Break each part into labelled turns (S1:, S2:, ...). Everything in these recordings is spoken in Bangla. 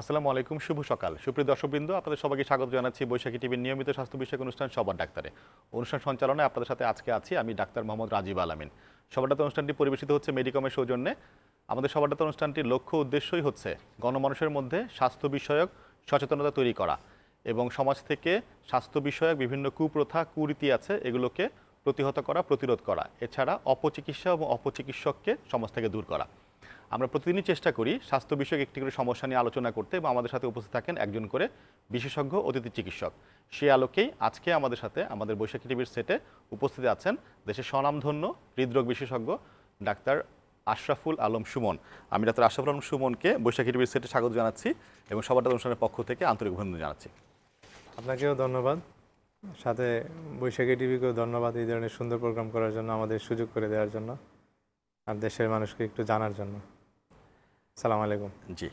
S1: আসসালামু আলাইকুম, শুভ সকাল। সুপ্রিয় দর্শকবৃন্দ, আপনাদের সবাইকে স্বাগত জানাচ্ছি বৈশাখী টিভির নিয়মিত স্বাস্থ্য বিষয়ক অনুষ্ঠান সবার ডাক্তারে। অনুষ্ঠান সঞ্চালনায় আপনাদের সাথে আজকে আছি আমি ডাক্তার মোহাম্মদ রাজীব আলামিন। সবার ডাক্তার অনুষ্ঠানটি পরিবেশিত হচ্ছে মেডিকমের সৌজন্যে। আমাদের সবার ডাক্তার অনুষ্ঠানটির লক্ষ্য উদ্দেশ্যই হচ্ছে গণমানুষের মধ্যে স্বাস্থ্য বিষয়ক সচেতনতা তৈরি করা এবং সমাজ থেকে স্বাস্থ্য বিষয়ক বিভিন্ন কুপ্রথা, কুরীতি আছে, এগুলোকে প্রতিহত করা, প্রতিরোধ করা, এছাড়া অপচিকিৎসা এবং অপচিকিৎসককে সমাজ থেকে দূর করা। আমরা প্রতিদিনই চেষ্টা করি স্বাস্থ্য বিষয়ক একটি করে সমস্যা নিয়ে আলোচনা করতে এবং আমাদের সাথে উপস্থিত থাকেন একজন করে বিশেষজ্ঞ অতিথি চিকিৎসক। সে আলোকেই আজকে আমাদের সাথে আমাদের বৈশাখী টিভির সেটে উপস্থিত আছেন দেশের স্বনামধন্য হৃদরোগ বিশেষজ্ঞ ডাক্তার আশরাফুল আলম সুমন। আমি ডাক্তার আশরাফুল আলম সুমনকে বৈশাখী টিভির সেটে স্বাগত জানাচ্ছি এবং সবার অনুষ্ঠানের পক্ষ থেকে আন্তরিক অভিনন্দন জানাচ্ছি।
S2: আপনাকেও ধন্যবাদ। সাথে বৈশাখী টিভিকেও ধন্যবাদ এই ধরনের সুন্দর প্রোগ্রাম করার জন্য, আমাদের সুযোগ করে দেওয়ার জন্য, আর দেশের মানুষকে একটু জানার জন্য। সালাম আলাইকুম।
S1: জি।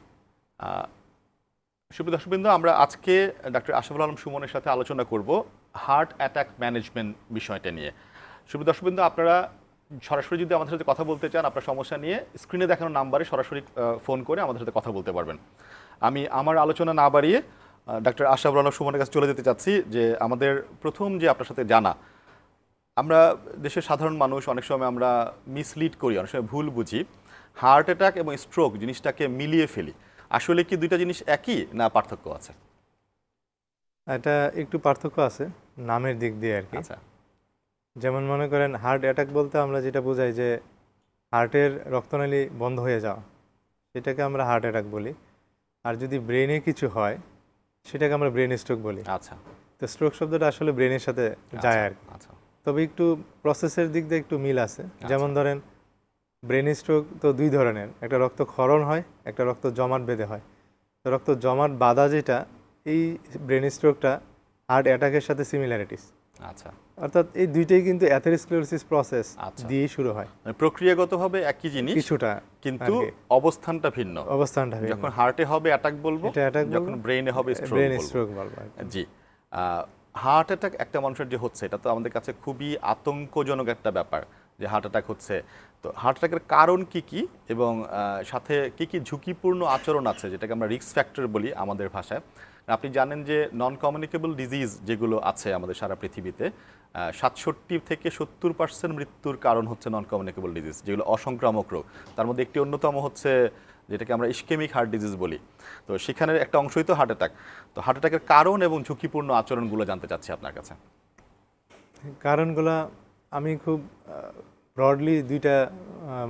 S1: সুপ্রিয় দর্শকবৃন্দ, আমরা আজকে ডাক্তার আশরাফুল আলম সুমনের সাথে আলোচনা করব হার্ট অ্যাটাক ম্যানেজমেন্ট বিষয়টা নিয়ে। সুপ্রিয় দর্শকবৃন্দ, আপনারা সরাসরি যদি আমাদের সাথে কথা বলতে চান, আপনার সমস্যা নিয়ে স্ক্রিনে দেখানো নাম্বারে সরাসরি ফোন করে আমাদের সাথে কথা বলতে পারবেন। আমি আমার আলোচনা না বাড়িয়ে ডাক্তার আশরাফুল আলম সুমনের কাছে চলে যেতে চাচ্ছি যে আমাদের প্রথম যে আপনার সাথে জানা, আমরা দেশের সাধারণ মানুষ, অনেক সময় আমরা মিসলিড করি, অনেক সময় ভুল বুঝি। হার্ট অ্যাটাক এবং স্ট্রোক জিনিসটাকে মিলিয়ে ফেলি। আসলে কি দুইটা জিনিস একই না পার্থক্য আছে?
S2: এটা একটু পার্থক্য আছে নামের দিক দিয়ে আর কি।
S1: আচ্ছা।
S2: যেমন মনে করেন হার্ট অ্যাটাক বলতে আমরা যেটা বোঝাই যে হার্টের রক্তনালী বন্ধ হয়ে যাওয়া সেটাকে আমরা হার্ট অ্যাটাক বলি। আর যদি ব্রেনে কিছু হয় সেটাকে আমরা ব্রেন স্ট্রোক বলি।
S1: আচ্ছা।
S2: তো স্ট্রোক শব্দটা আসলে ব্রেনের সাথে যায় আর কি।
S1: আচ্ছা।
S2: তবে একটু প্রসেসের দিক দিয়ে একটু মিল আছে। যেমন ধরেন ব্রেন স্ট্রোক তো দুই ধরনের একটা রক্ত ক্ষরণ হয় একটা রক্ত জমাট বেঁধে হয় তো রক্ত জমাট বাঁধা যেটা এই ব্রেন স্ট্রোকটা হার্ট অ্যাটাকের সাথে সিমিলারিটিস
S1: আচ্ছা
S2: অর্থাৎ এই দুইটাই কিন্তু অ্যাথেরোস্ক্লেরোসিস প্রসেস
S1: আচ্ছা।
S2: দিয়েই শুরু হয়
S1: মানে প্রক্রিয়াগতভাবে একই জিনিস
S2: কিছুটা
S1: কিন্তু। অবস্থানটা ভিন্ন
S2: অবস্থানটা
S1: যখন হার্টে হবে অ্যাটাক বলব
S2: এটা বলব।
S1: যখন ব্রেনে হবে স্ট্রোক
S2: ব্রেন স্ট্রোক বলব কি।
S1: জি হার্ট অ্যাটাক একটা মানুষের যে হচ্ছে এটা তো আমাদের কাছে খুবই আতঙ্কজনক একটা ব্যাপার যে হার্ট অ্যাটাক হচ্ছে। তো হার্ট অ্যাটাকের কারণ কি কি এবং সাথে কি কি ঝুঁকিপূর্ণ আচরণ আছে যেটাকে আমরা রিস্ক ফ্যাক্টর বলি আমাদের ভাষায়? আপনি জানেন যে নন কমিউনিকেবল ডিজিজ যেগুলো আছে আমাদের সারা পৃথিবীতে সাতষট্টি থেকে সত্তর পার্সেন্ট মৃত্যুর কারণ হচ্ছে নন কমিউনিকেবল ডিজিজ যেগুলো অসংক্রামক রোগ। তার মধ্যে একটি অন্যতম হচ্ছে যেটাকে আমরা ইস্কেমিক হার্ট ডিজিজ বলি। তো সেখানের একটা অংশই তো হার্ট অ্যাটাক তো হার্ট অ্যাটাকের কারণ এবং ঝুঁকিপূর্ণ আচরণগুলো জানতে চাচ্ছি আপনার কাছে।
S2: কারণগুলা আমি খুব ব্রডলি দুইটা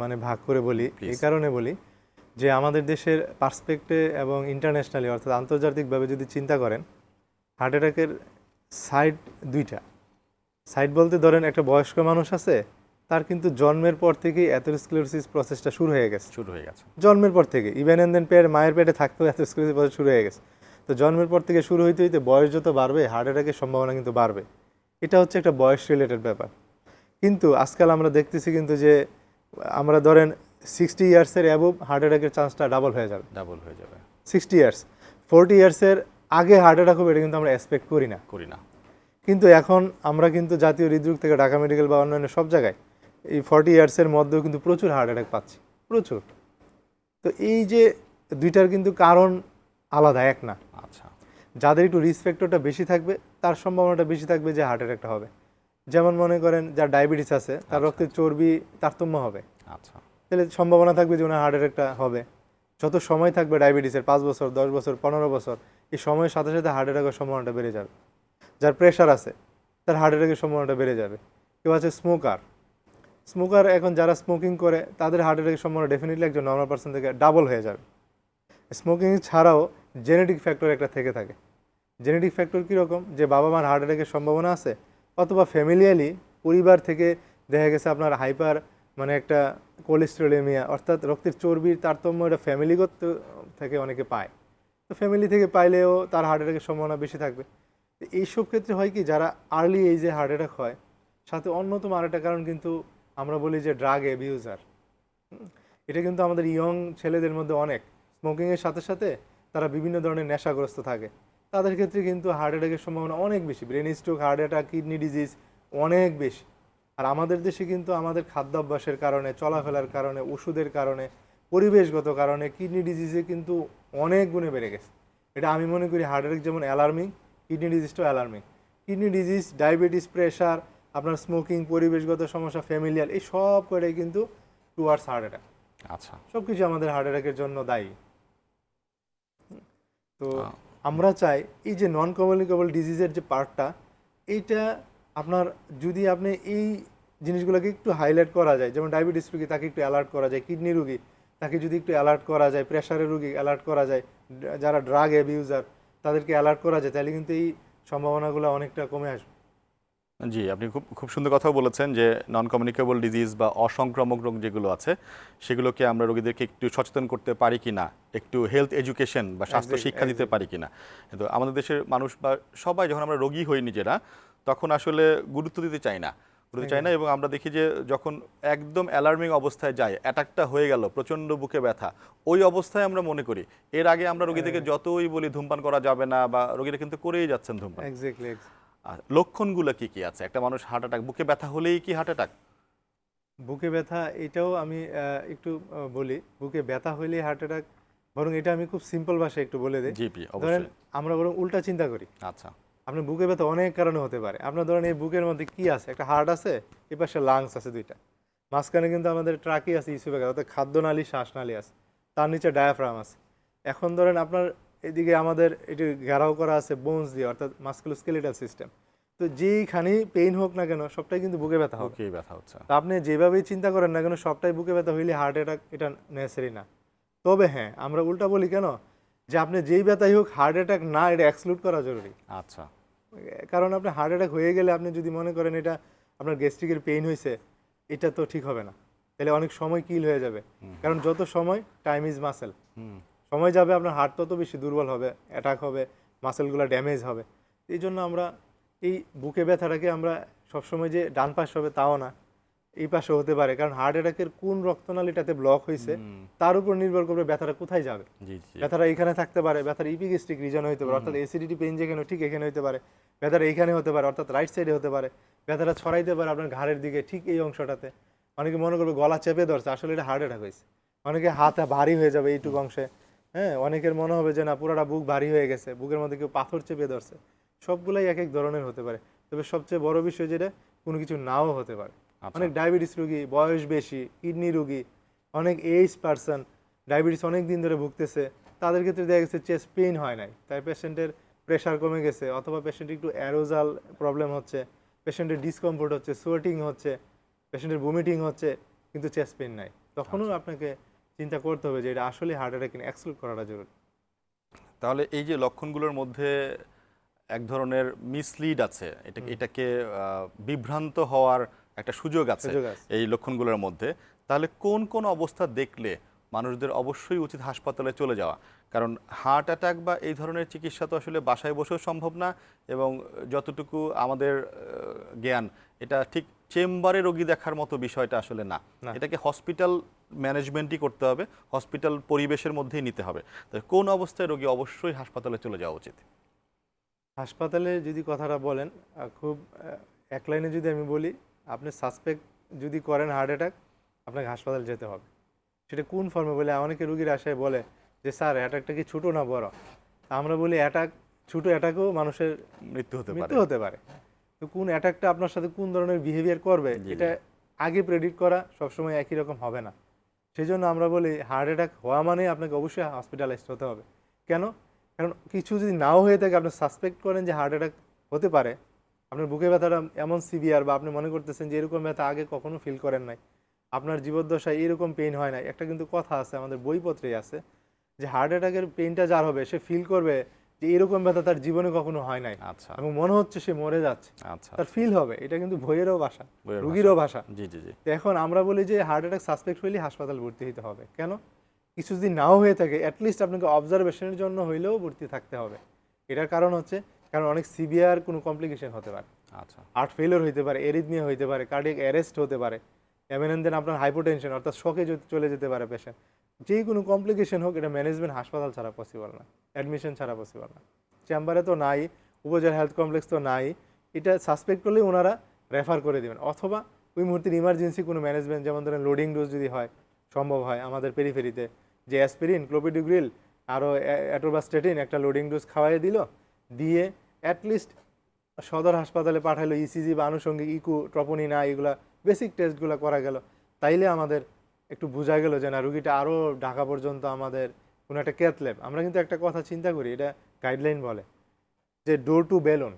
S2: মানে ভাগ করে বলি। এই কারণে বলি যে আমাদের দেশের পার্সপেক্টে এবং ইন্টারন্যাশনালি অর্থাৎ আন্তর্জাতিকভাবে যদি চিন্তা করেন হার্ট অ্যাটাকের সাইড দুইটা। সাইড বলতে ধরেন একটা বয়স্ক মানুষ আছে তার কিন্তু জন্মের পর থেকেই অ্যাথেরোস্ক্লেরোসিস প্রসেসটা শুরু হয়ে গেছে।
S1: শুরু হয়ে গেছে।
S2: জন্মের পর থেকে ইভেন এন দেন পেয়ার মায়ের পেটে থাকতেও অ্যাথেরোস্ক্লেরোসিস প্রসেস শুরু হয়ে গেছে। তো জন্মের পর থেকে শুরু হইতে হইতে বয়স যত বাড়বে হার্ট অ্যাটাকের সম্ভাবনা কিন্তু বাড়বে। এটা হচ্ছে একটা বয়স রিলেটেড ব্যাপার। কিন্তু আজকাল আমরা দেখতেছি কিন্তু যে আমরা ধরেন সিক্সটি ইয়ার্সের অ্যাবভ হার্ট অ্যাটাকের চান্সটা ডাবল হয়ে যাবে।
S1: ডাবল হয়ে যাবে।
S2: সিক্সটি ইয়ার্স ফোরটি ইয়ার্সের আগে হার্ট অ্যাটাক হবে এটা কিন্তু আমরা এক্সপেক্ট করি না।
S1: করি না।
S2: কিন্তু এখন আমরা কিন্তু জাতীয় হৃদরোগ থেকে ঢাকা মেডিকেল বা অন্যান্য সব জায়গায় এই ফর্টি ইয়ার্সের মধ্যেও কিন্তু প্রচুর হার্ট অ্যাটাক পাচ্ছি প্রচুর। তো এই যে দুইটার কিন্তু কারণ আলাদা এক না।
S1: আচ্ছা।
S2: যাদের একটু রিস্ক ফ্যাক্টরটা বেশি থাকবে তার সম্ভাবনাটা বেশি থাকবে যে হার্ট অ্যাটাকটা হবে। যেমন মনে করেন যার ডায়াবেটিস আছে তার রক্তের চর্বি তারতম্য হবে।
S1: আচ্ছা।
S2: তাহলে সম্ভাবনা থাকবে যে ওনার হার্ট অ্যাটাকটা হবে। যত সময় থাকবে ডায়াবেটিসের পাঁচ বছর দশ বছর পনেরো বছর এই সময়ের সাথে সাথে হার্ট অ্যাটাকের সম্ভাবনাটা বেড়ে যাবে। যার প্রেশার আছে তার হার্ট অ্যাটাকের সম্ভাবনাটা বেড়ে যাবে। কেউ আছে স্মোকার। স্মোকার এখন যারা স্মোকিং করে তাদের হার্ট অ্যাটাকের সম্ভাবনা ডেফিনেটলি একজন নর্মাল পার্সন থেকে ডাবল হয়ে যাবে। স্মোকিং ছাড়াও জেনেটিক ফ্যাক্টর একটা থেকে থাকে। জেনেটিক ফ্যাক্টর কীরকম? যে বাবা মার হার্ট অ্যাটাকের সম্ভাবনা আছে অথবা ফ্যামিলিয়ালি পরিবার থেকে দেখা গেছে আপনার হাইপার মানে একটা কোলেস্ট্রোলেমিয়া অর্থাৎ রক্তের চর্বির তারতম্য এটা ফ্যামিলিগত থেকে অনেকে পায়। তো ফ্যামিলি থেকে পাইলেও তার হার্ট অ্যাটাকের সম্ভাবনা বেশি থাকবে। এইসব ক্ষেত্রে হয় কি, যারা আর্লি এইজে হার্ট অ্যাটাক হয়, সাথে অন্যতম আরেকটা কারণ কিন্তু আমরা বলি যে ড্রাগ অ্যাবিউজার এটা কিন্তু আমাদের ইয়ং ছেলেদের মধ্যে অনেক। স্মোকিংয়ের সাথে সাথে তারা বিভিন্ন ধরনের নেশাগ্রস্ত থাকে। তাদের ক্ষেত্রে কিন্তু হার্ট অ্যাটাকের সম্ভাবনা অনেক বেশি। Brain stroke heart attack kidney disease অনেক বেশি। আর আমাদের দেশে কিন্তু আমাদের খাদ্যাভ্যাসের কারণে চলাফেরার কারণে ওষুধের কারণে পরিবেশগত কারণে কিডনি ডিজিজে কিন্তু অনেক গুণে বেড়ে গেছে। এটা আমি মনে করি হার্ট অ্যাটাক যেমন alarming kidney ডিজিজটাও alarming kidney disease diabetes pressure আপনার স্মোকিং পরিবেশগত সমস্যা ফ্যামিলিয়াল এই সব করে কিন্তু টুয়ার্ডস হার্ট অ্যাটাক
S1: আচ্ছা।
S2: সব কিছু আমাদের হার্ট অ্যাটাকের জন্য দায়ী। তো। আমরা চাই এই যে নন কমিউনিকেবল ডিজিজের যে পার্টটা এইটা আপনার যদি আপনি এই জিনিসগুলোকে একটু হাইলাইট করা যায়, যেমন ডায়াবেটিস রুগী তাকে একটু অ্যালার্ট করা যায় কিডনি রুগী তাকে যদি একটু অ্যালার্ট করা যায় প্রেশারের রুগী অ্যালার্ট করা যায়, যারা ড্রাগ অ্যাবিউজার তাদেরকে অ্যালার্ট করা যায়, তাহলে কিন্তু এই সম্ভাবনাগুলো অনেকটা কমে আসবে।
S1: জি আপনি খুব খুব সুন্দর কথাও বলেছেন যে নন কমিউনিকেবল ডিজিজ বা অসংক্রামক রোগ যেগুলো আছে সেগুলোকে আমরা রোগীদেরকে একটু সচেতন করতে পারি কিনা একটু হেলথ এডুকেশন বা স্বাস্থ্য শিক্ষা দিতে পারি কিনা। কিন্তু আমাদের দেশের মানুষ বা সবাই যখন আমরা রোগী হই নিজেরা তখন আসলে গুরুত্ব দিতে চাই না। গুরুত্ব চাই না এবং আমরা দেখি যে যখন একদম অ্যালার্মিং অবস্থায় যায় অ্যাটাকটা হয়ে গেল প্রচণ্ড বুকে ব্যথা ওই অবস্থায় আমরা মনে করি। এর আগে আমরা রোগীদেরকে যতই বলি ধূমপান করা যাবে না বা রোগীরা কিন্তু করেই যাচ্ছেন ধূমপান। আর লক্ষণগুলো কি কি আছে? একটা মানুষ হার্ট অ্যাটাক বুকে ব্যথা হলেই কি হার্ট অ্যাটাক
S2: বুকে ব্যথা এটাও আমি একটু বলি। বুকে ব্যথা হইলে হার্ট অ্যাটাক বরং এটা আমি খুব সিম্পল ভাষায় একটু বলে দিই।
S1: জিপি
S2: ধরেন
S1: অবশ্যই।
S2: আমরা বরং উল্টা চিন্তা করি।
S1: আচ্ছা।
S2: আপনার বুকে ব্যথা অনেক কারণে হতে পারে। আপনার ধরেন এই বুকের মধ্যে কি আছে? একটা হার্ট আছে এই পাশে লাংস আছে দুইটা। মাঝখানে কিন্তু আমাদের ট্রাকি আছে ইস্যু অর্থাৎ খাদ্যনালী শ্বাসনালী আছে। তার নিচে ডায়াফ্রাম আছে। এখন ধরেন আপনার এদিকে আমাদের এটি ঘেরাও করা আছে বোনস দিয়ে অর্থাৎ মাস্কুলোস্কেলিটাল সিস্টেম তো যেইখানেই পেইন হোক না কেন সবটাই কিন্তু বুকে ব্যথা হবে।
S1: ব্যথা হচ্ছে।
S2: আপনি যেভাবেই চিন্তা করেন না কেন সবটাই বুকে ব্যথা হইলে হার্ট অ্যাটাক এটা নেসেসারি না। তবে হ্যাঁ আমরা উল্টা বলি কেন? যে আপনি যেই ব্যথাই হোক হার্ট অ্যাটাক না এটা এক্সক্লুড করা জরুরি।
S1: আচ্ছা।
S2: কারণ আপনি হার্ট অ্যাটাক হয়ে গেলে আপনি যদি মনে করেন এটা আপনার গ্যাস্ট্রিকের পেইন হয়েছে এটা তো ঠিক হবে না। তাহলে অনেক সময় কিল হয়ে যাবে। কারণ যত সময় টাইম ইজ মাসেল সময় যাবে আপনার হার্ট তত বেশি দুর্বল হবে অ্যাটাক হবে মাসেলগুলো ড্যামেজ হবে। এই জন্য আমরা এই বুকে ব্যথাটাকে আমরা সবসময় যে ডান পাশ হবে তাও না এই পাশে হতে পারে। কারণ হার্ট অ্যাটাকের কোন রক্তনালীটাতে ব্লক হয়েছে তার উপর নির্ভর করবে ব্যথাটা কোথায় যাবে। ব্যথাটা এখানে থাকতে পারে ব্যথার ইপিগেস্ট্রিক রিজন হতে পারে অর্থাৎ এসিডিটি পেন যেখানে ঠিক এখানে হতে পারে ব্যথাটা এখানে হতে পারে অর্থাৎ রাইট সাইডে হতে পারে। ব্যথাটা ছড়াইতে পারে আপনার ঘাড়ের দিকে ঠিক এই অংশটাতে। অনেকে মনে করবে গলা চেপে ধরছে আসলে এটা হার্ট অ্যাটাক হয়েছে অনেকে হাত ভারী হয়ে যাবে এইটুকু অংশে। হ্যাঁ অনেকের মনে হবে যে না পুরোটা বুক ভারী হয়ে গেছে বুকের মধ্যে কেউ পাথর চেপে ধরছে। সবগুলাই এক এক ধরনের হতে পারে। তবে সবচেয়ে বড় বিষয় যেটা কোনো কিছু নাও হতে পারে।
S1: আচ্ছা।
S2: অনেক ডায়াবেটিস রুগী বয়স বেশি কিডনি রুগী অনেক এইজ পার্সন ডায়াবেটিস অনেক দিন ধরে ভুগতেছে তাদের ক্ষেত্রে দেখা গেছে চেস্ট পেইন হয় নাই। তাই পেশেন্টের প্রেশার কমে গেছে অথবা পেশেন্ট একটু অ্যারোজাল প্রবলেম হচ্ছে পেশেন্টের ডিসকমফোর্ট হচ্ছে সোয়েটিং হচ্ছে পেশেন্টের ভমিটিং হচ্ছে কিন্তু চেস্ট পেইন নাই। তখনও আপনাকে চিন্তা করতে হবে যে এটা আসলে হার্ট অ্যাটাক কিনা এক্সক্লুড করাটা জরুরি।
S1: তাহলে এই যে লক্ষণগুলোর মধ্যে এক ধরনের মিসলিড আছে এটা এটাকে বিভ্রান্ত হওয়ার একটা সুযোগ আছে এই লক্ষণগুলোর মধ্যে। তাহলে কোন কোন অবস্থা দেখলে মানুষদের অবশ্যই উচিত হাসপাতালে চলে যাওয়া? কারণ হার্ট অ্যাটাক বা এই ধরনের চিকিৎসা তো আসলে বাসায় বসেও সম্ভব না এবং যতটুকু আমাদের জ্ঞান এটা ঠিক চেম্বারে রোগী দেখার মতো বিষয়টা আসলে না। এটাকে হসপিটাল ম্যানেজমেন্টই করতে হবে হসপিটাল পরিবেশের মধ্যেই নিতে হবে। তো কোন অবস্থায় রোগী অবশ্যই হাসপাতালে চলে যাওয়া উচিত?
S2: হাসপাতালে যদি কথাটা বলেন খুব এক লাইনে যদি আমি বলি আপনি সাসপেক্ট যদি করেন হার্ট অ্যাটাক আপনাকে হাসপাতাল যেতে হবে। সেটা কোন ফর্মে বলে? অনেকে রুগীর আশায় বলে যে স্যার অ্যাটাকটা কি ছোটো না বড়? আমরা বলি অ্যাটাক ছোটো অ্যাটাকও মানুষের
S1: মৃত্যু হতে পারে।
S2: মৃত্যু হতে পারে। কোন অ্যাটাকটা আপনার সাথে কোন ধরনের বিহেভিয়ার করবে এটা আগে প্রেডিক্ট করা সবসময় একই রকম হবে না। সেই জন্য আমরা বলি হার্ট অ্যাটাক হওয়া মানে আপনাকে অবশ্যই হসপিটালাইজড হতে হবে। কেন? কারণ কিছু যদি নাও হয়ে থাকে আপনি সাসপেক্ট করেন যে হার্ট অ্যাটাক হতে পারে আপনার বুকে ব্যথাটা এমন সিভিয়ার বা আপনি মনে করতেছেন যে এরকম ব্যথা আগে কখনো ফিল করেন নাই আপনার জীবদ্দশায় এরকম পেইন হয় না। একটা কিন্তু কথা আছে আমাদের বইপত্রেই আছে যে হার্ট অ্যাটাকের পেইনটা যার হবে সে ফিল করবে যে এরকম ব্যথা তার জীবনে কখনো হয় নাই।
S1: আচ্ছা।
S2: এবং মনে হচ্ছে সে মরে যাচ্ছে।
S1: আচ্ছা।
S2: তার ফিল হবে। এটা কিন্তু বইয়েরও ভাষা রুগীরও ভাষা।
S1: জি জি জি।
S2: এখন আমরা বলি যে হার্ট অ্যাটাক সাসপেক্ট হইলে হাসপাতাল ভর্তি হতে হবে। কেন? কিছু যদি নাও হয়ে থাকে অ্যাটলিস্ট আপনাকে অবজারভেশনের জন্য হইলেও ভর্তি থাকতে হবে। এটার কারণ হচ্ছে কারণ অনেক সিভিয়ার কোনো কমপ্লিকেশন হতে পারে।
S1: আচ্ছা।
S2: হার্ট ফেলিওর হতে পারে এরিথমিয়া হতে পারে কার্ডিয়াক অ্যারেস্ট হতে পারে। এমন দেন আপনার হাইপোটেনশন অর্থাৎ শকে চলে যেতে পারে পেশেন্ট যে কোনো কমপ্লিকেশন হোক, এটা ম্যানেজমেন্ট হাসপাতাল ছাড়া পসিবল না। অ্যাডমিশন ছাড়া পসিবল না। চেম্বারে তো নাই, উপজেলা হেলথ কমপ্লেক্স তো নাই। এটা সাসপেক্ট করলেই ওনারা রেফার করে দেবেন। অথবা ওই মুহূর্তের ইমার্জেন্সি কোনো ম্যানেজমেন্ট যেমন ধরেন লোডিং ডোজ যদি হয়, সম্ভব হয় আমাদের পেরিফেরিতে যে অ্যাসপিরিন ক্লোপিডিগ্রিল আরও অ্যাটোবাস্টেটিন একটা লোডিং ডোজ খাওয়াই দিল, দিয়ে অ্যাটলিস্ট সদর হাসপাতালে পাঠালো ইসিজি বা আনুষঙ্গিক ইকু ট্রপোনিনা এগুলা বেসিক টেস্টগুলো করা গেল। তাইলে আমাদের একটু বোঝা গেল যে না রুগীটা আরও ঢাকা পর্যন্ত আমাদের কোনো একটা ক্যাথ ল্যাব আমরা কিন্তু একটা কথা চিন্তা করি এটা গাইডলাইন বলে যে ডোর টু বেলুন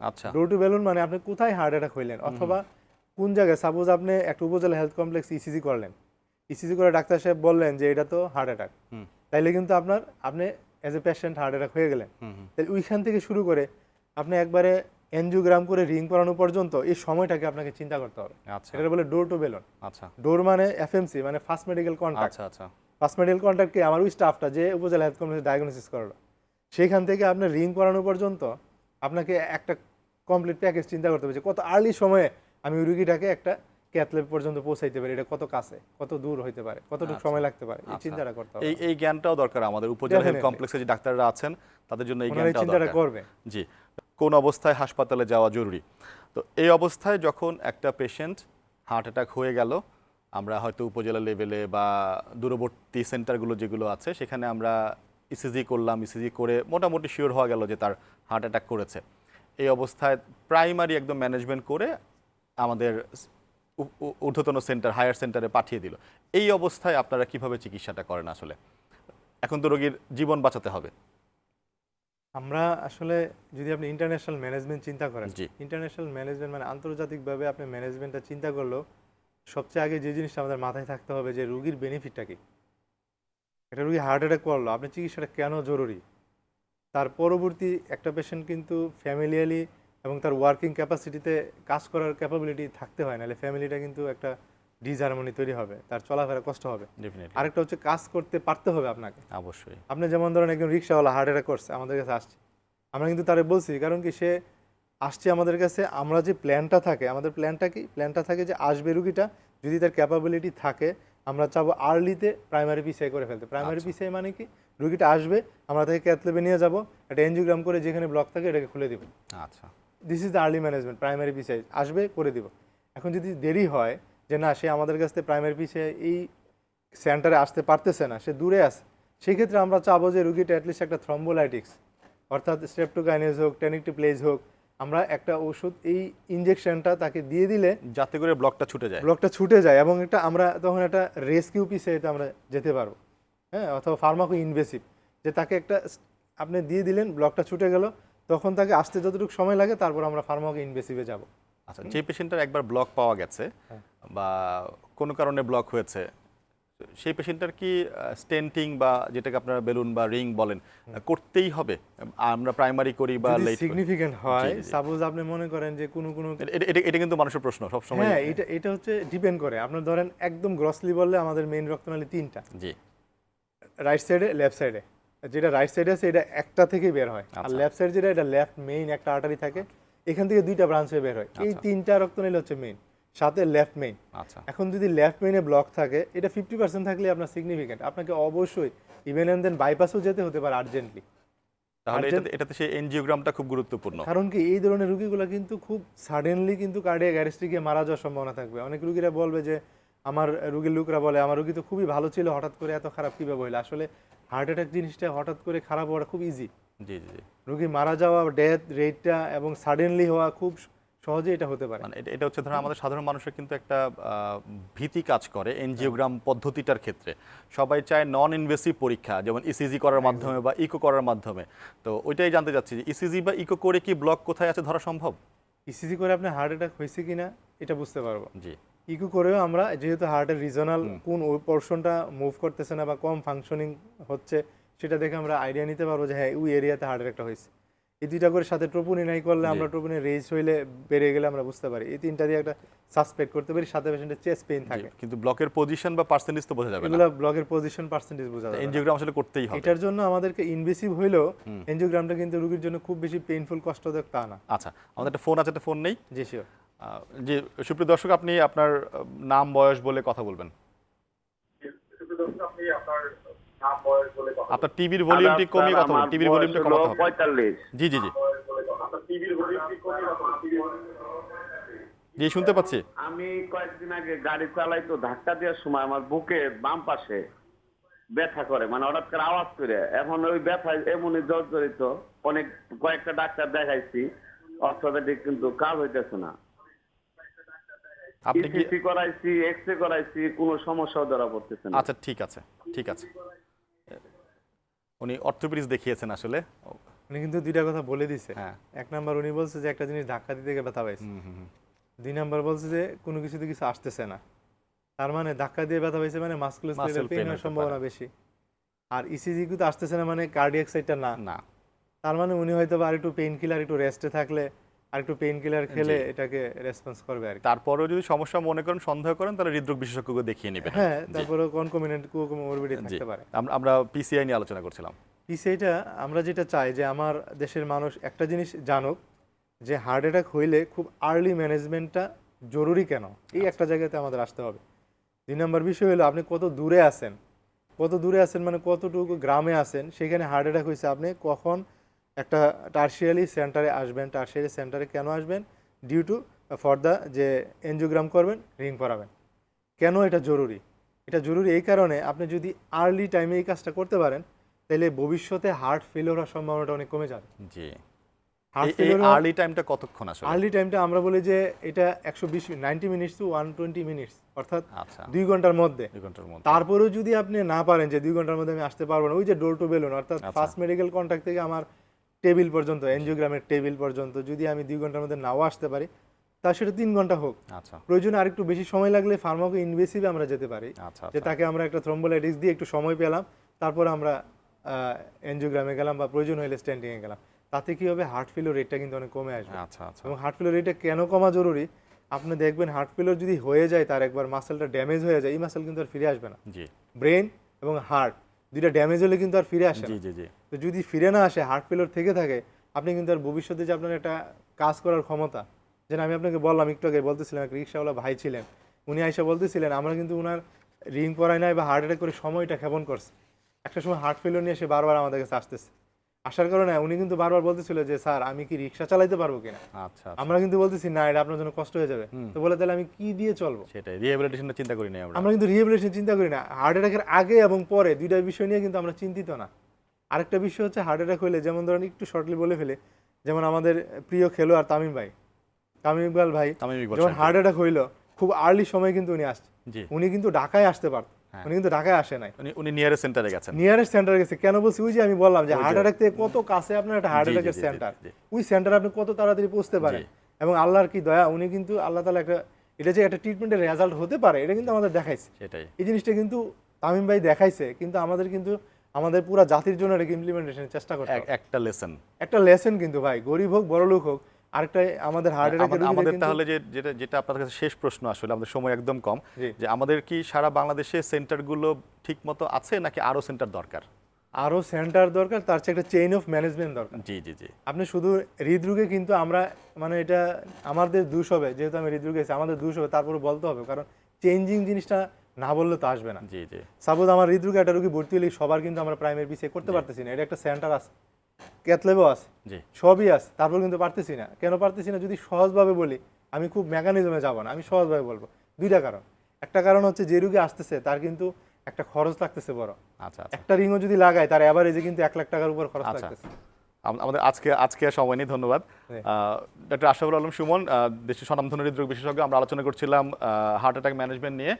S1: আচ্ছা।
S2: ডোর টু বেলুন মানে আপনি কোথায় হার্ট অ্যাটাক হইলেন? অথবা কোন জায়গায়? সাপোজ আপনি একটা উপজেলা হেলথ কমপ্লেক্স ইসিজি করলেন। ইসিজি করে ডাক্তার সাহেব বললেন যে এটা তো হার্ট অ্যাটাক তাইলে কিন্তু আপনার আপনি as a patient heart attack হয়ে গেলেন। তাহলে ওইখান থেকে শুরু করে আপনি একবারে এনজিওগ্রাম করে রিং করানো পর্যন্ত এই সময়টাকে আপনাকে চিন্তা করতে হবে।
S1: আচ্ছা।
S2: এটা বলে ডোর টু বেলুন
S1: আচ্ছা।
S2: ডোর মানে এফএমসি মানে ফার্স্ট মেডিকেল কন্ট্যাক্ট
S1: আচ্ছা আচ্ছা।
S2: ফার্স্ট মেডিকেল কন্ট্যাক্টকে আমার ওই স্টাফটা যে উপজেলা হেলথ কমপ্লেক্স ডায়াগনোসিস করল। সেখান থেকে আপনার রিং করানো পর্যন্ত আপনাকে একটা কমপ্লিট প্যাকেজ চিন্তা করতে হবে যে কত আর্লি সময়ে আমি ওই রুগীটাকে একটা ক্যাথলেব পর্যন্ত পৌঁছাইতে পারি। এটা কত কাছে কত দূর হইতে পারে কতটুকু
S1: আচ্ছা।
S2: সময় লাগতে পারে এই
S1: আচ্ছা।
S2: চিন্তাটা করতে হবে।
S1: এই জ্ঞানটাও দরকার আমাদের। উপজেলা হেলথ. কমপ্লেক্সে যে ডাক্তাররা আছেন তাদের জন্য এই জ্ঞানটাও দরকার।
S2: করবে।
S1: জি। কোন অবস্থায় হাসপাতালে যাওয়া জরুরি? তো এই অবস্থায় যখন একটা পেশেন্ট হার্ট অ্যাটাক হয়ে গেল, আমরা হয়তো উপজেলা লেভেলে বা দূরবর্তী সেন্টারগুলো যেগুলো আছে, সেখানে আমরা ইসিজি করলাম ইসিজি করে মোটামুটি শিওর হওয়া গেল যে তার হার্ট অ্যাটাক করেছে। এই অবস্থায় প্রাইমারি একদম ম্যানেজমেন্ট করে আমাদের ঊর্ধ্বতন সেন্টার হায়ার সেন্টারে পাঠিয়ে দিল। এই অবস্থায় আপনারা কীভাবে চিকিৎসাটা করেন আসলে? এখন তো রোগীর জীবন বাঁচাতে হবে।
S2: আমরা আসলে যদি আপনি ইন্টারন্যাশনাল ম্যানেজমেন্ট চিন্তা করেন ইন্টারন্যাশনাল ম্যানেজমেন্ট মানে আন্তর্জাতিকভাবে আপনি ম্যানেজমেন্টটা চিন্তা করলেও সবচেয়ে আগে যে জিনিসটা আমাদের মাথায় থাকতে হবে যে রুগীর বেনিফিটটা কি? একটা রুগী হার্ট অ্যাটাক করল আপনি চিকিৎসাটা কেন জরুরি? তার পরবর্তী একটা পেশেন্ট কিন্তু ফ্যামিলিয়ালি এবং তার ওয়ার্কিং ক্যাপাসিটিতে কাজ করার ক্যাপাবিলিটি থাকতে হয় নাহলে ফ্যামিলিটা কিন্তু একটা ডিসহারমোনি তৈরি হবে তার চলাফেরা কষ্ট হবে। আরেকটা হচ্ছে কাজ করতে পারতে হবে আপনাকে।
S1: অবশ্যই।
S2: আপনি যেমন ধরেন একজন রিক্সাওয়ালা হার্ট অ্যাটাক করছে আমাদের কাছে আসছে। আমরা কিন্তু তারে বলছি কারণ কি সে আসছে আমাদের কাছে আমরা যে প্ল্যানটা থাকে আমাদের প্ল্যানটা কি? প্ল্যানটা থাকে যে আসবে রুগীটা যদি তার ক্যাপাবিলিটি থাকে আমরা চাবো আর্লিতে প্রাইমারি পিসিআই করে ফেলতে। প্রাইমারি
S1: আচ্ছা।
S2: পিসিআই মানে কি? রুগীটা আসবে আমরা তাকে ক্যাথলেবে নিয়ে যাব একটা এনজিওগ্রাম করে যেখানে ব্লক থাকে এটাকে খুলে দিব।
S1: আচ্ছা।
S2: This is the early management primary PCI আসবে করে দিব। এখন যদি দেরি হয় যে না সে আমাদের কাছ থেকে প্রাইমারি পিসিআই এই সেন্টারে আসতে পারতেছে না সে দূরে আছে। সেই ক্ষেত্রে আমরা চাবো যে রুগীটা অ্যাটলিস্ট একটা থ্রম্বোলাইটিক্স অর্থাৎ স্ট্রেপ্টোকাইনেজ হোক টেনিকটিপ্লেজ হোক আমরা একটা ওষুধ এই ইনজেকশনটা তাকে দিয়ে দিলে
S1: যাতে করে ব্লকটা ছুটে যায়।
S2: ব্লকটা ছুটে যায় এবং একটা আমরা তখন একটা রেস্কিউ পিসিআইতে আমরা যেতে পারব হ্যাঁ অথবা ফার্মাকো ইনভেসিভ যে তাকে একটা আপনি দিয়ে দিলেন ব্লকটা ছুটে গেল তখন তাকে আসতে যতটুকু সময় লাগে তারপর আমরা ফার্মাকো ইনভেসিভে যাব।
S1: আচ্ছা যে পেশেন্টের একবার ব্লক পাওয়া গেছে
S2: হ্যাঁ।
S1: বা কোনো কারণে ব্লক হয়েছে সেই পেশেন্টটার কি স্টেন্টিং বা যেটাকে আপনারা বেলুন বা রিং বলেন করতেই হবে? আমরা প্রাইমারি করি বা
S2: সিগনিফিক্যান্ট হয়। সাপোজ আপনি মনে করেন যে কোনো কোনো
S1: এটা এটা কিন্তু মানুষের প্রশ্ন সবসময়।
S2: হ্যাঁ এটা এটা হচ্ছে ডিপেন্ড করে। আপনার ধরেন একদম গ্রসলি বললে আমাদের মেইন রক্তনালী তিনটা।
S1: জি।
S2: রাইট সাইডে লেফট সাইডে যেটা রাইট সাইডে আছে এটা একটা থেকেই বের হয়। আর
S1: আচ্ছা।
S2: লেফট সাইড যেটা এটা লেফট মেইন একটা আর্টারি থাকে। এখান থেকে দুইটা ব্রাঞ্চ হয়ে বের হয়। এই
S1: তিনটা
S2: তিনটা নিলে হচ্ছে মেইন সাথে লেফট মেইন
S1: আচ্ছা।
S2: এখন যদি লেফট মেইনে ব্লক থাকে এটা ফিফটি পার্সেন্ট থাকলে আপনার সিগনিফিকেন্ট আপনাকে অবশ্যই ইভেন অ্যান্ড দেন বাইপাসও যেতে হতে পারে আর্জেন্টলি
S1: তাহলে এটাতে সেই এনজিওগ্রামটা খুব গুরুত্বপূর্ণ।
S2: কারণ কি এই ধরনের রোগীগুলো কিন্তু খুব সাডেনলি কিন্তু কার্ডিয়াক অ্যারেস্টে মারা যাওয়ার সম্ভাবনা থাকবে। অনেক রুগীরা বলবে যে আমার রুগীর লোকরা বলে আমার রুগী তো খুবই ভালো ছিল হঠাৎ করে এত খারাপ কীভাবে হইল? আসলে হার্ট অ্যাটাক জিনিসটা হঠাৎ করে খারাপ হওয়াটা খুব ইজি
S1: জি জি
S2: রুগী মারা যাওয়া ডেথ রেটটা এবং সাডেনলি হওয়া খুব সহজে এটা হতে পারে।
S1: মানে এটা- এটা হচ্ছে ধরুন আমাদের সাধারণ মানুষের কিন্তু একটা ভীতি কাজ করে এনজিওগ্রাম পদ্ধতিটার ক্ষেত্রে। সবাই চায় নন ইনভেসিভ পরীক্ষা যেমন ইসিজি করার মাধ্যমে বা ইকো করার মাধ্যমে। তো ওইটাই জানতে চাচ্ছি যে ইসিজি বা ইকো করে কি ব্লক কোথায় আছে ধরা সম্ভব?
S2: ইসিজি করে আপনার হার্ট অ্যাটাক হয়েছে কিনা এটা বুঝতে পারব।
S1: জি।
S2: ইকু করেও আমরা যেহেতু হার্টের রিজনাল কোন ওই পোর্শনটা মুভ করতেছে না বা কম ফাংশনিং হচ্ছে সেটা দেখে আমরা আইডিয়া নিতে পারব যে হ্যাঁ ওই এরিয়াতে হার্টের একটা হয়েছে। এই দুইটা করে সাথে ট্রোপোনি নাই করলে আমরা ট্রোপোনি রেজ হইলে বেড়ে গেলে আমরা বুঝতে পারি। এই তিনটা দিয়ে একটা সাসপেক্ট করতে পারি সাথে পেশেন্টের চেস্ট পেইন থাকে।
S1: কিন্তু ব্লকের পজিশন বা পার্সেন্টেজ তো বোঝা যাবে না।
S2: এগুলো ব্লকের পজিশন পার্সেন্টেজ বোঝা যাবে
S1: এনজিওগ্রাম আসলে করতেই হবে।
S2: এটার জন্য আমাদেরকে ইনভেসিভ হইলেও এনজিওগ্রামটা কিন্তু রুগীর জন্য খুব বেশি পেইনফুল কষ্টদায়ক তা না।
S1: আচ্ছা আমাদের একটা ফোন আছে একটা ফোন নেই?
S2: জি শিওর
S1: জি সুপ্রিয় দর্শক আপনি আপনার নাম বয়স বলে কথা বলবেন। আপনার টিভির ভলিউমটি কমিয়ে কথা বলুন টিভির ভলিউমটা কমাতে হবে। জি জি জি। জি শুনতে পাচ্ছি।
S3: আমি কয়েকদিন আগে গাড়ি চালাই তো ধাক্কা দেওয়ার সময় আমার বুকে বাম পাশে ব্যথা করে মানে হঠাৎ করে আওয়াজ করে। এখন ওই ব্যথা এমনই জর্জরিত। অনেক কয়েকটা ডাক্তার দেখাইছি অর্থোপেডিক কিন্তু কাজ হইতেছে না।
S1: আপনি কি
S3: করাইছি এক্স রে করাইছি কোনো সমস্যাও ধরা পড়তেছে না।
S1: আচ্ছা ঠিক আছে ঠিক আছে। উনি অর্থোপেডিক্স দেখিয়েছেন আসলে।
S2: উনি কিন্তু দুইটা কথা বলে দিছে।
S1: হ্যাঁ।
S2: এক নাম্বার উনি বলছে যে একটা জিনিস ধাক্কা দিতে গিয়ে ব্যথা পাইছে। দুই নাম্বার বলছে যে কোনো কিছুতে কিছু আসতেছে না। তার মানে ধাক্কা দিয়ে ব্যথা পাইছে মানে মাসকুলার পেইন হওয়ার সম্ভাবনা বেশি। আর ইসিজি কিন্তু আসতেছে না মানে কার্ডিয়াক সাইডটা না।
S1: না।
S2: তার মানে উনি হয়তো বা আর একটু পেইন কিলার একটু রেস্টে থাকলে আর একটু পেইন কিলার খেলে এটাকে রেসপন্স করবে আর
S1: তারপরেও যদি সমস্যা মনে করেন সন্দেহ করেন তাহলে হৃদরোগ বিশেষজ্ঞকে দেখিয়ে নেবেন।
S2: হ্যাঁ তারপরে কনকমিনেন্ট কোমরবিডি
S1: জি।
S2: থাকতে পারে।
S1: আমরা- আমরা পিসিআই নিয়ে আলোচনা করছিলাম।
S2: পিসিআইটা আমরা যেটা চাই যে আমার দেশের মানুষ একটা জিনিস জানুক যে হার্ট অ্যাটাক হইলে খুব আর্লি ম্যানেজমেন্টটা জরুরি কেন? এই একটা জায়গাতে আমাদের আসতে হবে। দুই নম্বর বিষয় হলো আপনি কত দূরে আছেন? কত দূরে আছেন মানে কতটুকু গ্রামে আছেন? সেখানে হার্ট অ্যাটাক হয়েছে আপনি কখন একটা টার্সিয়ালি সেন্টারে আসবেন। টার্সিয়ালি সেন্টারে কেন আসবেন? ডিউ টু ফর দ্য যে এনজিওগ্রাম করবেন রিং করাবেন কেন এটা জরুরি? এটা জরুরি এই কারণে আপনি যদি আর্লি টাইমে এই কাজটা করতে পারেন তাহলে ভবিষ্যতে হার্ট ফেলিওর হওয়ার সম্ভাবনাটা অনেক কমে যাবে।
S1: জি। আর্লি টাইমটা কতক্ষণ আসলে?
S2: আর্লি টাইমটা আমরা বলি যে এটা একশো বিশ ninety minutes to one twenty minutes অর্থাৎ
S1: আচ্ছা।
S2: দুই ঘণ্টার মধ্যে।
S1: দুই ঘণ্টার মধ্যে।
S2: তারপরেও যদি আপনি না পারেন যে দুই ঘণ্টার মধ্যে আমি আসতে পারব না ওই যে ডোর টু বেলুন অর্থাৎ। ফার্স্ট মেডিকেল কন্ট্যাক্ট থেকে আমার টেবিল পর্যন্ত এনজিওগ্রামের টেবিল পর্যন্ত যদি আমি দুই ঘণ্টার মধ্যে নাও আসতে পারি তা সেটা তিন ঘণ্টা হোক।
S1: আচ্ছা।
S2: প্রয়োজনে আরেকটু বেশি সময় লাগলে ফার্মাকো ইনভেসিভে আমরা যেতে পারি।
S1: আচ্ছা
S2: যে
S1: আচ্ছা।
S2: তাকে আমরা একটা থ্রম্বোলাইটিস দিয়ে একটু সময় পেলাম তারপর আমরা এনজিওগ্রামে গেলাম বা প্রয়োজন হলে স্ট্যান্ডিংয়ে গেলাম। তাতে কি হবে? হার্ট ফেলিওর রেটটা কিন্তু অনেক কমে আসবে।
S1: আচ্ছা আচ্ছা।
S2: এবং হার্ট ফেলিওর রেটটা কেন কমা জরুরি? আপনি দেখবেন হার্ট ফেলিওর যদি হয়ে যায় তার একবার মাসেলটা ড্যামেজ হয়ে যায় এই মাসেল কিন্তু আর ফিরে আসবে না।
S1: জি।
S2: ব্রেন এবং হার্ট দুইটা ড্যামেজ হলে কিন্তু আর ফিরে আসে
S1: জি জি জি।
S2: তো যদি ফিরে না আসে হার্ট ফেলোর থেকে থাকে আপনি কিন্তু আর ভবিষ্যতে যে আপনার একটা কাজ করার ক্ষমতা যেন আমি আপনাকে বললাম একটু আগে বলতেছিলাম এক রিক্সাওয়ালা ভাই ছিলেন উনি আইসা বলতেছিলেন আমরা কিন্তু ওনার রিং করাই নাই বা হার্ট অ্যাটাক করে সময়টা ক্ষেপণ করছে। একটা সময় হার্ট ফেলিওর নিয়ে সে বারবার আমাদের কাছে আসতেছে। আসার কারণে উনি কিন্তু বারবার বলতেছিল যে স্যার আমি কি রিক্সা চালাইতে পারব কিনা?
S1: আচ্ছা আচ্ছা।
S2: আমরা কিন্তু বলতেছি না এটা আপনার জন্য কষ্ট হয়ে যাবে। তো বলে তাহলে আমি কি দিয়ে চলবো?
S1: সেটাই রিহ্যাবিলিটেশনটা চিন্তা করি নাই আমরা।
S2: আমরা কিন্তু রিহেবিলিটেশন চিন্তা করি না। হার্ট অ্যাটাকের আগে এবং পরে দুইটা বিষয় নিয়ে কিন্তু আমরা চিন্তিত না। আরেকটা বিষয় হচ্ছে হার্ট অ্যাটাক হলে যেমন ধরেন একটু শর্টলি বলে ফেলে যেমন আমাদের প্রিয় খেলোয়াড় তামিম ভাই। তামিম ইকবাল ভাই যখন। হার্ট অ্যাটাক হইল খুব আর্লি সময় কিন্তু উনি আসছে। উনি কিন্তু ঢাকায় আসতে পারত। উনি কিন্তু ঢাকায় আসে নাই।
S1: উনি নিয়ারেস্ট সেন্টারে গেছেন।
S2: নিয়ারেস্ট সেন্টার গেছে। কেন বলছি? ওই যে আমি বললাম যে হার্ট অ্যাটাক থেকে কত কাছে আপনার একটা হার্ট অ্যাটাকের সেন্টার ওই সেন্টার আপনি কত তাড়াতাড়ি পৌঁছতে পারেন? এবং আল্লাহর কি দয়া উনি কিন্তু আল্লাহ তালা একটা এটা যে একটা ট্রিটমেন্টের রেজাল্ট হতে পারে এটা কিন্তু আমাদের দেখাইছে।
S1: সেটাই।
S2: এই জিনিসটা কিন্তু তামিম ভাই দেখাইছে কিন্তু আমাদের কিন্তু আমাদের পুরো জাতির জন্য এটাকে ইমপ্লিমেন্টেশনের চেষ্টা করতে
S1: একটা লেসন
S2: একটা লেসন কিন্তু ভাই গরিব হোক বড় লোক হোক আরেকটা আমাদের হার্ট
S1: আমাদের তাহলে যে যেটা যেটা আপনার কাছে শেষ প্রশ্ন আসলে আমাদের সময় একদম কম। যে আমাদের কি সারা বাংলাদেশে সেন্টারগুলো ঠিক মতো আছে নাকি আরও সেন্টার দরকার?
S2: আরও সেন্টার দরকার তার চেয়ে একটা চেইন অফ ম্যানেজমেন্ট দরকার।
S1: জি জি জি।
S2: আপনি শুধু হৃদরোগে কিন্তু আমরা মানে এটা আমাদের দোষ হবে যেহেতু আমি হৃদরোগে আছি আমাদের দোষ হবে তারপরে বলতে হবে কারণ চেঞ্জিং জিনিসটা না বললে তো আসবে না।
S1: জি জি।
S2: সাপোজ আমার হৃদরোগে একটা রোগী ভর্তি হলে সবার কিন্তু আমরা প্রাইমারি পিছিয়ে করতে পারতেছি না এটা একটা সেন্টার আছে। ক্যাথলেবও আছে। সবই আছে তারপর কিন্তু পারতেছি না। কেন পারতেছি না? যদি সহজভাবে বলি আমি খুব মেকানিজমে যাব না আমি সহজভাবে বলব। দুইটা কারণ। একটা কারণ হচ্ছে যে রুগী আসতেছে তার কিন্তু একটা খরচ লাগতেছে বড়।
S1: আচ্ছা আচ্ছা।
S2: একটা রিংও যদি লাগায় তার অ্যাভারেজে কিন্তু এক লাখ টাকার উপর খরচ
S1: আচ্ছা।
S2: লাগতেছে।
S1: আমাদের আজকে আজকে সময় নেই ধন্যবাদ। ডক্টর আশরাফুল আলম সুমন দেশের স্বনামধন্য হৃদরোগ বিশেষজ্ঞ আমরা আলোচনা করছিলাম হার্ট অ্যাটাক ম্যানেজমেন্ট নিয়ে।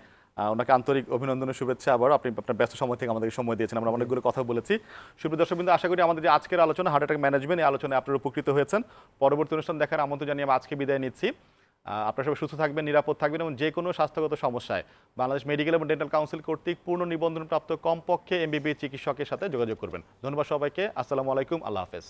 S1: ওনাকে আন্তরিক অভিনন্দনের শুভেচ্ছা আবার। আপনি আপনার ব্যস্ত সময় থেকে আমাদেরকে সময় দিয়েছেন, আমরা অনেকগুলো কথা বলেছি। সুপ্রিয় দর্শক বিন্দু আশা করি আমাদের যে আজকের আলোচনা হার্ট অ্যাটাক ম্যানেজমেন্ট এই আলোচনায় আপনারা উপকৃত হয়েছেন। পরবর্তী অনুষ্ঠান দেখার আমন্ত্রণ জানিয়ে আমি আজকে বিদায় নিচ্ছি। আপনারা সবাই সুস্থ থাকবেন, নিরাপদ থাকবেন এবং যে কোনো স্বাস্থ্যগত সমস্যায় বাংলাদেশ মেডিকেল এবং ডেন্টাল কাউন্সিল কর্তৃক পূর্ণ নিবন্ধনপ্রাপ্ত কমপক্ষে এমবিবি চিকিৎসকের সাথে যোগাযোগ করবেন। ধন্যবাদ সবাইকে, আসসালামু আলাইকুম, আল্লাহ হাফেজ।